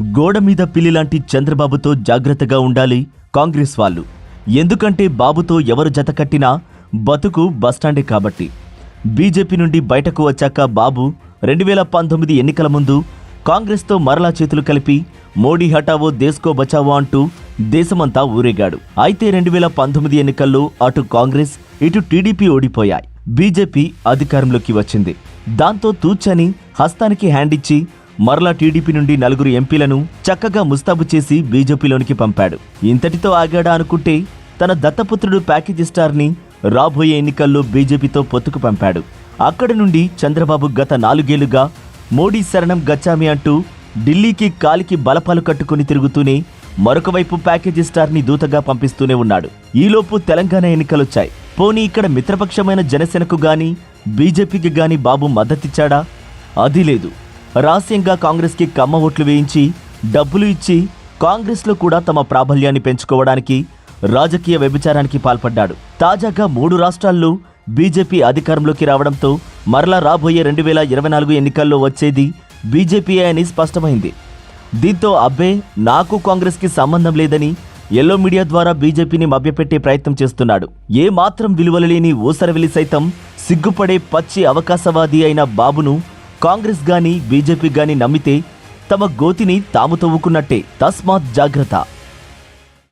గోడ మీద పిల్లి లాంటి చంద్రబాబుతో జాగ్రత్తగా ఉండాలి కాంగ్రెస్ వాళ్ళు. ఎందుకంటే బాబుతో ఎవరు జతకట్టినా బతుకు బస్టాండే కాబట్టి. బీజేపీ నుండి బయటకు వచ్చాక బాబు రెండు వేల పంతొమ్మిది ఎన్నికల ముందు కాంగ్రెస్తో మరలా చేతులు కలిపి మోడీ హటావో దేశ్కో బచావో అంటూ దేశమంతా ఊరేగాడు. అయితే రెండు వేల పంతొమ్మిది ఎన్నికల్లో అటు కాంగ్రెస్ ఇటు టీడీపీ ఓడిపోయాయి. బీజేపీ అధికారంలోకి వచ్చింది. దాంతో తూచని హస్తానికి హ్యాండ్ ఇచ్చి మరలా టీడీపీ నుండి నలుగురు ఎంపీలను చక్కగా ముస్తాబు చేసి బీజేపీలోనికి పంపాడు. ఇంతటితో ఆగాడా అనుకుంటే తన దత్తపుత్రుడు ప్యాకేజీ స్టార్ని రాబోయే ఎన్నికల్లో బీజేపీతో పొత్తుకు పంపాడు. అక్కడి నుండి చంద్రబాబు గత నాలుగేళ్ళుగా మోడీ శరణం గచ్చామి అంటూ ఢిల్లీకి కాలికి బలపాలు కట్టుకుని తిరుగుతూనే మరొకవైపు ప్యాకేజీ స్టార్ని దూతగా పంపిస్తూనే ఉన్నాడు. ఈలోపు తెలంగాణ ఎన్నికలొచ్చాయి. పోనీ ఇక్కడ మిత్రపక్షమైన జనసేనకు గాని బీజేపీకి గాని బాబు మద్దతిచ్చాడా? అది లేదు. రహస్యంగా కాంగ్రెస్కి కమ్మ ఓట్లు వేయించి డబ్బులు ఇచ్చి కాంగ్రెస్లో కూడా తమ ప్రాబల్యాన్ని పెంచుకోవడానికి రాజకీయ వ్యభిచారానికి పాల్పడ్డాడు. తాజాగా మూడు రాష్ట్రాల్లో బీజేపీ అధికారంలోకి రావడంతో మరలా రాబోయే రెండు వేల ఇరవై నాలుగు ఎన్నికల్లో వచ్చేది బీజేపీయే అని స్పష్టమైంది. దీంతో అబ్బే నాకు కాంగ్రెస్కి సంబంధం లేదని ఎల్లో మీడియా ద్వారా బీజేపీని మభ్యపెట్టే ప్రయత్నం చేస్తున్నాడు. ఏ మాత్రం విలువలు లేని ఊసరవెలి సైతం సిగ్గుపడే పచ్చి అవకాశవాది అయిన బాబును కాంగ్రెస్ గాని బీజేపీ గాని నమ్మితే తమ గోతిని తాము తవ్వుకున్నట్టే తస్మాత్ జాగ్రత్త.